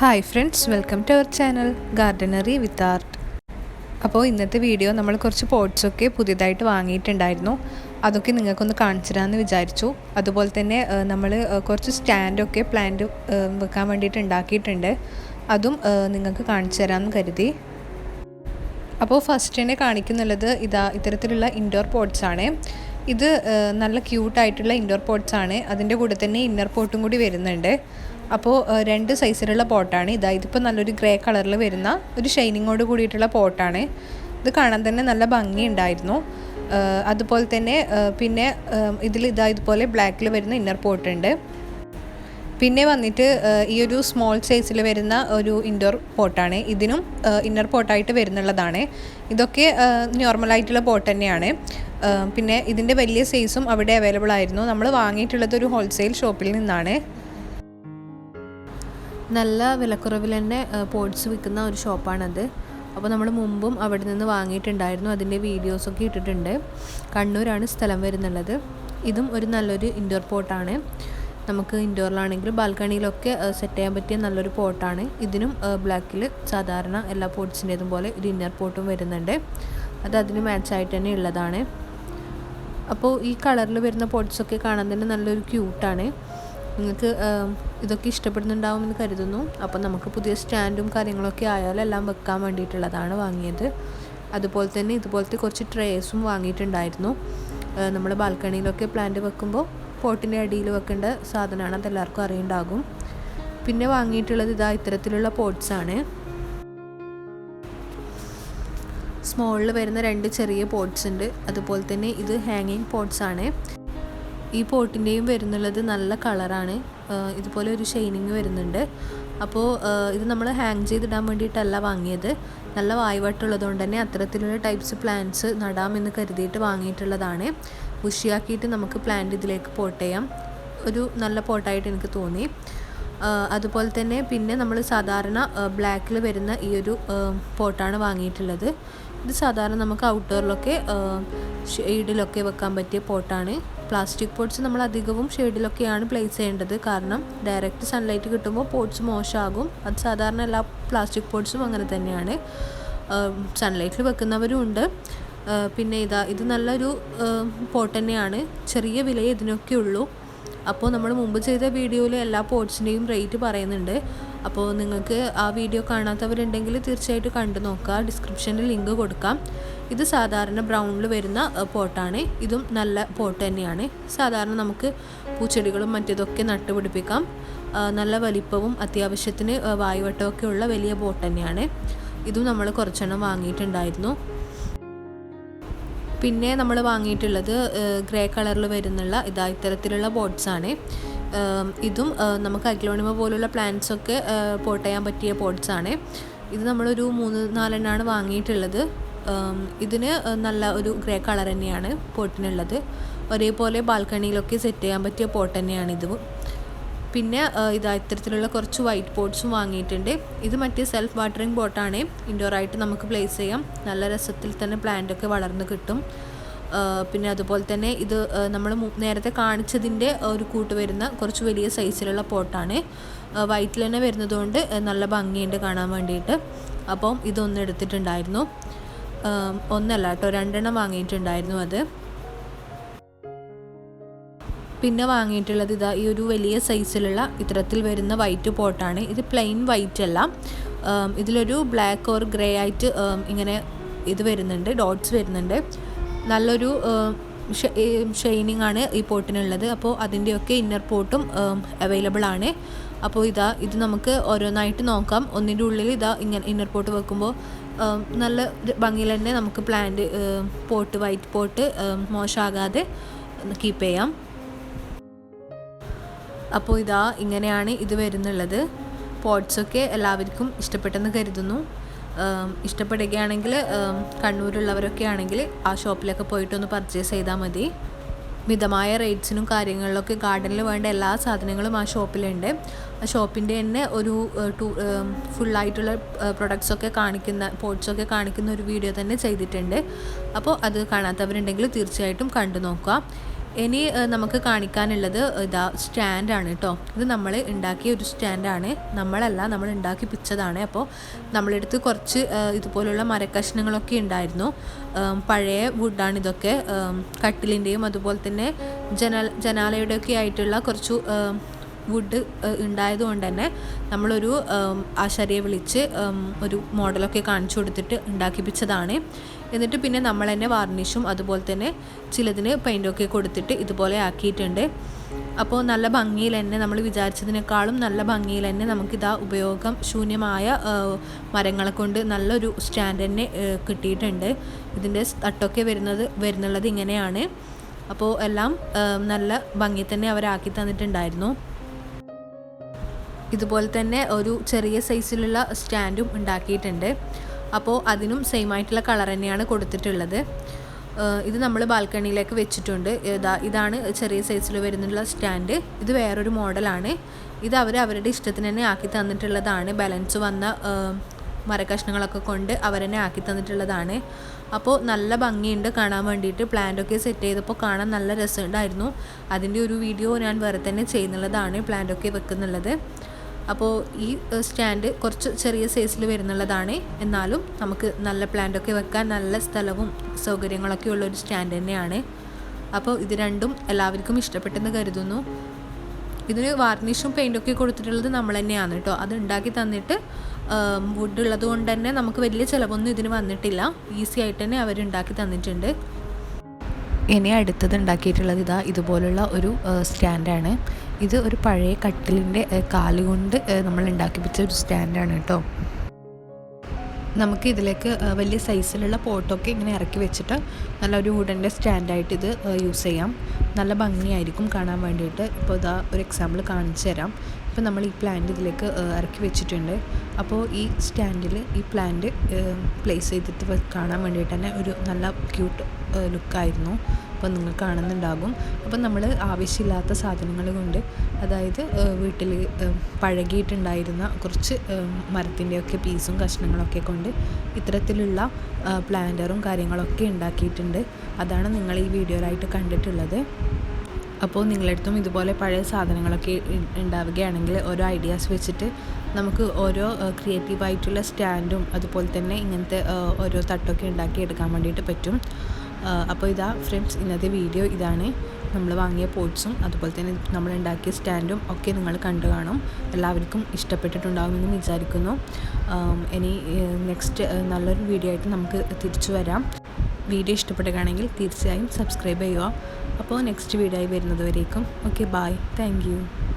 Hi friends welcome to our channel gardenary with art അപ്പോൾ ഇന്നത്തെ video നമ്മൾ കുറച്ച് പോട്ട്സൊക്കെ പുതിയതായിട്ട് വാങ്ങിയിട്ടുണ്ടായിരുന്നു. അതൊക്കെ നിങ്ങൾക്കൊന്ന് കാണിച്ചു തരാമെന്ന് വിചാരിച്ചു. അതുപോലെ തന്നെ നമ്മൾ കുറച്ച് സ്റ്റാൻഡൊക്കെ പ്ലാന്റ് വെക്കാൻ വേണ്ടിയിട്ട് ഉണ്ടാക്കിയിട്ടുണ്ട്. അതും നിങ്ങൾക്ക് കാണിച്ചു തരാമെന്ന് കരുതി. അപ്പോൾ ഫസ്റ്റ് തന്നെ കാണിക്കുന്നുള്ളത് ഇതാ ഇത്തരത്തിലുള്ള ഇൻഡോർ പോട്ട്സ് ആണ്. ഇത് നല്ല ക്യൂട്ടായിട്ടുള്ള ഇൻഡോർ പോട്ട്സ് ആണ്. അതിന്റെ കൂടെ തന്നെ ഇന്നർ പോട്ടും കൂടി വരുന്നുണ്ട്. അപ്പോൾ രണ്ട് സൈസിലുള്ള പോട്ടാണ് ഇതാ ഇതിപ്പോൾ നല്ലൊരു ഗ്രേ കളറിൽ വരുന്ന ഒരു ഷൈനിങ്ങോട് കൂടിയിട്ടുള്ള പോട്ടാണ് ഇത് കാണാൻ തന്നെ നല്ല ഭംഗിയുണ്ടായിരുന്നു. അതുപോലെ തന്നെ പിന്നെ ഇതിൽ ഇതാ ഇതുപോലെ ബ്ലാക്കിൽ വരുന്ന ഇന്നർ പോട്ടുണ്ട് പിന്നെ വന്നിട്ട് ഈ ഒരു സ്മോൾ സൈസിൽ വരുന്ന ഒരു ഇൻഡോർ പോട്ടാണ് ഇതിനും ഇന്നർ പോട്ടായിട്ട് വരുന്നുള്ളതാണ്. ഇതൊക്കെ നോർമലായിട്ടുള്ള പോട്ട് തന്നെയാണ്. പിന്നെ ഇതിന്റെ വലിയ സൈസും അവിടെ അവൈലബിൾ ആയിരുന്നു. നമ്മൾ വാങ്ങിയിട്ടുള്ളത് ഒരു ഹോൾസെയിൽ ഷോപ്പിൽ നിന്നാണ്. നല്ല വിലക്കുറവിൽ തന്നെ പോഡ്സ് വിൽക്കുന്ന ഒരു ഷോപ്പാണത്. അപ്പോൾ നമ്മൾ മുമ്പും അവിടെ നിന്ന് വാങ്ങിയിട്ടുണ്ടായിരുന്നു. അതിന്റെ വീഡിയോസൊക്കെ ഇട്ടിട്ടുണ്ട്. കണ്ണൂരാണ് സ്ഥലം വരുന്നുള്ളത്. ഇതും ഒരു നല്ലൊരു ഇൻഡോർ പോട്ടാണ് നമുക്ക് ഇൻഡോറിലാണെങ്കിലും ബാൽക്കണിയിലൊക്കെ സെറ്റ് ചെയ്യാൻ പറ്റിയ നല്ലൊരു പോട്ടാണ് ഇതിനും ബ്ലാക്കിൽ സാധാരണ എല്ലാ പോട്ട്സിന്റെതും പോലെ ഒരു ഇന്നർ പോട്ടും വരുന്നുണ്ട്. അത് അതിന് മാച്ചായിട്ട് തന്നെ ഉള്ളതാണ്. അപ്പോൾ ഈ കളറിൽ വരുന്ന പോട്ട്സൊക്കെ കാണാൻ തന്നെ നല്ലൊരു ക്യൂട്ടാണ് നിങ്ങൾക്ക് ഇതൊക്കെ ഇഷ്ടപ്പെടുന്നുണ്ടാവുമെന്ന് കരുതുന്നു. അപ്പോൾ നമുക്ക് പുതിയ സ്റ്റാൻഡും കാര്യങ്ങളൊക്കെ ആയാലും എല്ലാം വെക്കാൻ വേണ്ടിയിട്ടുള്ളതാണ് വാങ്ങിയത്. അതുപോലെ തന്നെ ഇതുപോലത്തെ കുറച്ച് ട്രേസും വാങ്ങിയിട്ടുണ്ടായിരുന്നു. നമ്മൾ ബാൽക്കണിയിലൊക്കെ പ്ലാന്റ് വെക്കുമ്പോൾ പോട്ടിന്റെ അടിയിൽ വെക്കേണ്ട സാധനമാണ് അതെല്ലാവർക്കും അറിയുണ്ടാകും. പിന്നെ വാങ്ങിയിട്ടുള്ളത് ഇതാ ഇത്തരത്തിലുള്ള പോട്ട്സാണ് സ്മോളിൽ വരുന്ന രണ്ട് ചെറിയ പോട്ട്സ് ഉണ്ട്. അതുപോലെ തന്നെ ഇത് ഹാങ്ങിങ് പോട്ട്സ് ആണ്. ഈ പോട്ടിന്റെയും വരുന്നുള്ളത് നല്ല കളറാണ്. ഇതുപോലെ ഒരു ഷൈനിങ് വരുന്നുണ്ട്. അപ്പോൾ ഇത് നമ്മൾ ഹാങ് ചെയ്തിടാൻ വേണ്ടിയിട്ടല്ല വാങ്ങിയത്. നല്ല വായ്വട്ടുള്ളത് കൊണ്ട് തന്നെ അത്തരത്തിലുള്ള ടൈപ്സ് പ്ലാന്റ്സ് നടാമെന്ന് കരുതിയിട്ട് വാങ്ങിയിട്ടുള്ളതാണ്. ബുഷിയാക്കിയിട്ട് നമുക്ക് പ്ലാന്റ് ഇതിലേക്ക് പോട്ട് ചെയ്യാം. ഒരു നല്ല പോട്ടായിട്ട് എനിക്ക് തോന്നി. അതുപോലെ തന്നെ പിന്നെ നമ്മൾ സാധാരണ ബ്ലാക്കിൽ വരുന്ന ഈ ഒരു പോട്ടാണ് വാങ്ങിയിട്ടുള്ളത്. ഇത് സാധാരണ നമുക്ക് ഔട്ട്ഡോറിലൊക്കെ ഷെയ്ഡിലൊക്കെ വെക്കാൻ പറ്റിയ പോട്ടാണ്. പ്ലാസ്റ്റിക് പോട്ട്സ് നമ്മൾ അധികവും ഷെയ്ഡിലൊക്കെയാണ് പ്ലേസ് ചെയ്യേണ്ടത്. കാരണം ഡയറക്റ്റ് സൺലൈറ്റ് കിട്ടുമ്പോൾ പോട്ട്സ് മോശമാകും. അത് സാധാരണ എല്ലാ പ്ലാസ്റ്റിക് പോട്ട്സും അങ്ങനെ തന്നെയാണ്. സൺലൈറ്റിൽ വെക്കുന്നവരും ഉണ്ട്. പിന്നെ ഇതാ ഇത് നല്ലൊരു പോട്ട് തന്നെയാണ്. ചെറിയ വില ഇതിനൊക്കെ ഉള്ളൂ. അപ്പോൾ നമ്മൾ മുമ്പ് ചെയ്ത വീഡിയോയിൽ എല്ലാ പോട്ട്സിന്റെയും റേറ്റ് പറയുന്നുണ്ട്. അപ്പോൾ നിങ്ങൾക്ക് ആ വീഡിയോ കാണാത്തവരുണ്ടെങ്കിൽ തീർച്ചയായിട്ടും കണ്ടു നോക്കുക. ഡിസ്ക്രിപ്ഷനിൽ ലിങ്ക് കൊടുക്കാം. ഇത് സാധാരണ ബ്രൗണിൽ വരുന്ന പോട്ടാണ്. ഇതും നല്ല പോട്ട് തന്നെയാണ്. സാധാരണ നമുക്ക് പൂച്ചെടികളും മറ്റേതൊക്കെ നട്ടുപിടിപ്പിക്കാം നല്ല വലിപ്പവും അത്യാവശ്യത്തിന് വായുവട്ടമൊക്കെ ഉള്ള വലിയ പോട്ട് തന്നെയാണ്. ഇതും നമ്മൾ കുറച്ചെണ്ണം വാങ്ങിയിട്ടുണ്ടായിരുന്നു. പിന്നെ നമ്മൾ വാങ്ങിയിട്ടുള്ളത് ഗ്രേ കളറിൽ വരുന്നുള്ള ഇതാ ഇത്തരത്തിലുള്ള പോട്ട്സ് ആണ്. ഇതും നമുക്ക് അഗ്ലോണിമ പോലുള്ള പ്ലാന്റ്സൊക്കെ പോട്ട് ചെയ്യാൻ പറ്റിയ പോട്ട്സാണ് ഇത് നമ്മളൊരു മൂന്ന് നാലെണ്ണമാണ് വാങ്ങിയിട്ടുള്ളത്. ഇതിന് നല്ല ഒരു ഗ്രേ കളർ തന്നെയാണ് പോട്ടിനുള്ളത്. ഒരേപോലെ ബാൽക്കണിയിലൊക്കെ സെറ്റ് ചെയ്യാൻ പറ്റിയ പോട്ട് തന്നെയാണ് ഇത്. പിന്നെ ഇതാ ഇത്തരത്തിലുള്ള കുറച്ച് വൈറ്റ് പോട്ട്സും വാങ്ങിയിട്ടുണ്ട്. ഇത് മറ്റേ സെൽഫ് വാട്ടറിങ് പോട്ടാണ് ഇൻഡോർ ആയിട്ട് നമുക്ക് പ്ലേസ് ചെയ്യാം. നല്ല രസത്തിൽ തന്നെ പ്ലാന്റൊക്കെ വളർന്ന് കിട്ടും. പിന്നെ അതുപോലെ തന്നെ ഇത് നമ്മൾ നേരത്തെ കാണിച്ചതിന്റെ ഒരു കൂട്ട് വരുന്ന കുറച്ച് വലിയ സൈസിലുള്ള പോട്ടാണ് വൈറ്റിൽ തന്നെ വരുന്നതുകൊണ്ട് നല്ല ഭംഗിയുണ്ട് കാണാൻ വേണ്ടിയിട്ട്. അപ്പം ഇതൊന്ന് എടുത്തിട്ടുണ്ടായിരുന്നു. ആ, ഒന്നല്ല കേട്ടോ. രണ്ടെണ്ണം വാങ്ങിയിട്ടുണ്ടായിരുന്നു അത്. പിന്നെ വാങ്ങിയിട്ടുള്ളത് ഇതാ ഈ ഒരു വലിയ സൈസിലുള്ള ഇത്തരത്തിൽ വരുന്ന വൈറ്റ് പോട്ടാണ് ഇത് പ്ലെയിൻ വൈറ്റ് അല്ല. ഇതിലൊരു ബ്ലാക്ക് ഓർ ഗ്രേ ആയിട്ട് ഇങ്ങനെ ഇത് വരുന്നുണ്ട് ഡോട്ട്സ് വരുന്നുണ്ട്. നല്ലൊരു ഷൈനിങ് ആണ് ഈ പോട്ടിനുള്ളത് അപ്പോൾ അതിന്റെയൊക്കെ ഇന്നർ പോട്ടും അവൈലബിൾ ആണ്. അപ്പോൾ ഇതാ ഇത് നമുക്ക് ഓരോന്നായിട്ട് നോക്കാം. ഒന്നിന്റെ ഉള്ളിൽ ഇതാ ഇങ്ങനെ ഇന്നർ പോട്ട് വെക്കുമ്പോൾ നല്ല ഭംഗിയിൽ തന്നെ നമുക്ക് പ്ലാന്റ് പോട്ട് വൈറ്റ് പോട്ട് മോശമാകാതെ കീപ്പ് ചെയ്യാം. അപ്പോൾ ഇതാ ഇങ്ങനെയാണ് ഇത് വരുന്നുള്ളത്. പോട്ട്സൊക്കെ എല്ലാവർക്കും ഇഷ്ടപ്പെട്ടെന്ന് കരുതുന്നു. ഇഷ്ടപ്പെടുകയാണെങ്കിൽ കണ്ണൂരുള്ളവരൊക്കെ ആണെങ്കിൽ ആ ഷോപ്പിലൊക്കെ പോയിട്ടൊന്ന് പർച്ചേസ് ചെയ്താൽ മതി. മിതമായ റേറ്റ്സിനും കാര്യങ്ങളിലൊക്കെ ഗാർഡനിൽ വേണ്ട എല്ലാ സാധനങ്ങളും ആ ഷോപ്പിലുണ്ട് ആ ഷോപ്പിന്റെ തന്നെ ഒരു ടു ഫുള്ളായിട്ടുള്ള പ്രൊഡക്ട്സൊക്കെ കാണിക്കുന്ന പോട്ട്സൊക്കെ കാണിക്കുന്ന ഒരു വീഡിയോ തന്നെ ചെയ്തിട്ടുണ്ട്. അപ്പോൾ അത് കാണാത്തവരുണ്ടെങ്കിൽ തീർച്ചയായിട്ടും കണ്ടു നോക്കുക. ഇനി നമുക്ക് കാണിക്കാനുള്ളത് ഇതാ സ്റ്റാൻഡാണ് കേട്ടോ ഇത് നമ്മൾ ഉണ്ടാക്കിയ ഒരു സ്റ്റാൻഡാണ് നമ്മളല്ല നമ്മൾ ഉണ്ടാക്കി പിച്ചതാണ് അപ്പോൾ നമ്മളെടുത്ത് കുറച്ച് ഇതുപോലുള്ള മരക്കഷ്ണങ്ങളൊക്കെ ഉണ്ടായിരുന്നു. പഴയ വുഡാണ് ഇതൊക്കെ. കട്ടിലിന്റെയും അതുപോലെ തന്നെ ജനൽ ജനാലയുടെയൊക്കെ ആയിട്ടുള്ള കുറച്ചു വുഡ് ഉണ്ടായതുകൊണ്ട് തന്നെ നമ്മളൊരു ആശാരിയെ വിളിച്ച് ഒരു മോഡലൊക്കെ കാണിച്ചു കൊടുത്തിട്ട് ഉണ്ടാക്കിപ്പിച്ചതാണ്. എന്നിട്ട് പിന്നെ നമ്മൾ തന്നെ വാർണിഷും അതുപോലെ തന്നെ ചിലതിന് പെയിന്റൊക്കെ കൊടുത്തിട്ട് ഇതുപോലെ ആക്കിയിട്ടുണ്ട്. അപ്പോൾ നല്ല ഭംഗിയിൽ തന്നെ നമ്മൾ വിചാരിച്ചതിനേക്കാളും നല്ല ഭംഗിയിൽ തന്നെ നമുക്കിതാ ഉപയോഗം ശൂന്യമായ മരങ്ങളെ കൊണ്ട് നല്ലൊരു സ്റ്റാൻഡ് തന്നെ കിട്ടിയിട്ടുണ്ട്. ഇതിന്റെ തട്ടൊക്കെ വരുന്നത് വരുന്നുള്ളത് ഇങ്ങനെയാണ്. അപ്പോൾ എല്ലാം നല്ല ഭംഗി തന്നെ അവരാക്കി തന്നിട്ടുണ്ടായിരുന്നു. ഇതുപോലെ തന്നെ ഒരു ചെറിയ സൈസിലുള്ള സ്റ്റാൻഡും ഉണ്ടാക്കിയിട്ടുണ്ട്. അപ്പോൾ അതിനും സെയിം ആയിട്ടുള്ള കളർ തന്നെയാണ് കൊടുത്തിട്ടുള്ളത്. ഇത് നമ്മൾ ബാൽക്കണിയിലേക്ക് വെച്ചിട്ടുണ്ട്. ഇതാ ഇതാണ് ചെറിയ സൈസിൽ വരുന്നുള്ള സ്റ്റാൻഡ്. ഇത് വേറൊരു മോഡലാണ്. ഇത് അവർ അവരുടെ ഇഷ്ടത്തിന് തന്നെ ആക്കി തന്നിട്ടുള്ളതാണ്. ബാലൻസ് വന്ന മരക്കഷ്ണങ്ങളൊക്കെ കൊണ്ട് അവർ തന്നെ ആക്കി തന്നിട്ടുള്ളതാണ്. അപ്പോൾ നല്ല ഭംഗിയുണ്ട് കാണാൻ വേണ്ടിയിട്ട്. പ്ലാന്റൊക്കെ സെറ്റ് ചെയ്തപ്പോൾ കാണാൻ നല്ല രസമുണ്ടായിരുന്നു. അതിന്റെ ഒരു വീഡിയോ ഞാൻ വേറെ തന്നെ ചെയ്യുന്നുള്ളതാണ്. പ്ലാന്റൊക്കെ വെക്കുന്നുള്ളത്. അപ്പോൾ ഈ സ്റ്റാൻഡ് കുറച്ച് ചെറിയ സൈസിൽ വരുന്നുള്ളതാണ്. എന്നാലും നമുക്ക് നല്ല പ്ലാന്റൊക്കെ വെക്കാൻ നല്ല സ്ഥലവും സൗകര്യങ്ങളൊക്കെ ഉള്ള ഒരു സ്റ്റാൻഡ് തന്നെയാണ്. അപ്പോൾ ഇത് രണ്ടും എല്ലാവർക്കും ഇഷ്ടപ്പെട്ടെന്ന് കരുതുന്നു. ഇതിന് വാർണിഷും പെയിന്റൊക്കെ കൊടുത്തിട്ടുള്ളത് നമ്മൾ തന്നെയാണ് കേട്ടോ. അത് ഉണ്ടാക്കി തന്നിട്ട് വുഡ് ഉള്ളത് കൊണ്ട് തന്നെ നമുക്ക് വലിയ ചിലവൊന്നും ഇതിന് വന്നിട്ടില്ല. ഈസി ആയിട്ട് തന്നെ അവർ ഉണ്ടാക്കി തന്നിട്ടുണ്ട്. ഇനി അടുത്തത് ഉണ്ടാക്കിയിട്ടുള്ളത് ഇതാ ഇതുപോലുള്ള ഒരു സ്റ്റാൻഡാണ്. ഇത് ഒരു പഴയ കട്ടിലിന്റെ കാലുകൊണ്ട് നമ്മൾ ഉണ്ടാക്കിപ്പിച്ച ഒരു സ്റ്റാൻഡാണ് കേട്ടോ. നമുക്ക് ഇതിലേക്ക് വലിയ സൈസിലുള്ള പോട്ടൊക്കെ ഇങ്ങനെ ഇറക്കി വെച്ചിട്ട് നല്ല നല്ലൊരു വുഡന്റെ സ്റ്റാൻഡായിട്ട് ഇത് യൂസ് ചെയ്യാം. നല്ല ഭംഗിയായിരിക്കും കാണാൻ വേണ്ടിയിട്ട്. ഇപ്പോൾ ഇതാ ഒരു എക്സാമ്പിൾ കാണിച്ചു തരാം. ഇപ്പോൾ നമ്മൾ ഈ പ്ലാന്റ് ഇതിലേക്ക് ഇറക്കി വെച്ചിട്ടുണ്ട്. അപ്പോൾ ഈ സ്റ്റാൻഡിൽ ഈ പ്ലാന്റ് പ്ലേസ് ചെയ്തിട്ട് കാണാൻ വേണ്ടിയിട്ട് തന്നെ ഒരു നല്ല ക്യൂട്ട് ലുക്കായിരുന്നു അപ്പോൾ നിങ്ങൾ കാണുന്നുണ്ടാകും. അപ്പം നമ്മൾ ആവശ്യമില്ലാത്ത സാധനങ്ങൾ കൊണ്ട് അതായത് വീട്ടിൽ പഴകിയിട്ടുണ്ടായിരുന്ന കുറച്ച് മരത്തിന്റെയൊക്കെ പീസും കഷ്ണങ്ങളൊക്കെ കൊണ്ട് ഇത്തരത്തിലുള്ള പ്ലാന്ററും കാര്യങ്ങളൊക്കെ ഉണ്ടാക്കിയിട്ടുണ്ട്. അതാണ് നിങ്ങൾ ഈ വീഡിയോയിലായിട്ട് കണ്ടിട്ടുള്ളത്. അപ്പോൾ നിങ്ങളടുത്തും ഇതുപോലെ പഴയ സാധനങ്ങളൊക്കെ ഉണ്ടാവുകയാണെങ്കിൽ ഓരോ ഐഡിയാസ് വെച്ചിട്ട് നമുക്ക് ഓരോ ക്രിയേറ്റീവായിട്ടുള്ള സ്റ്റാൻഡും അതുപോലെ തന്നെ ഇങ്ങനത്തെ ഓരോ തട്ടൊക്കെ ഉണ്ടാക്കി എടുക്കാൻ വേണ്ടിയിട്ട് പറ്റും. അപ്പോൾ ഇതാ ഫ്രണ്ട്സ് ഇന്നത്തെ വീഡിയോ ഇതാണ്. നമ്മൾ വാങ്ങിയ പോട്ട്സും അതുപോലെ തന്നെ നമ്മൾ ഉണ്ടാക്കിയ സ്റ്റാൻഡും ഒക്കെ നിങ്ങൾ കണ്ടു കാണും. എല്ലാവർക്കും ഇഷ്ടപ്പെട്ടിട്ടുണ്ടാകുമെന്ന് വിചാരിക്കുന്നു. ഇനി നെക്സ്റ്റ് നല്ലൊരു വീഡിയോ ആയിട്ട് നമുക്ക് തിരിച്ചു വരാം. വീഡിയോ ഇഷ്ടപ്പെടുകയാണെങ്കിൽ തീർച്ചയായും സബ്സ്ക്രൈബ് ചെയ്യുക. അപ്പോൾ നെക്സ്റ്റ് വീഡിയോ ആയി വരുന്നത് വരേക്കും ഓക്കെ ബായ് താങ്ക്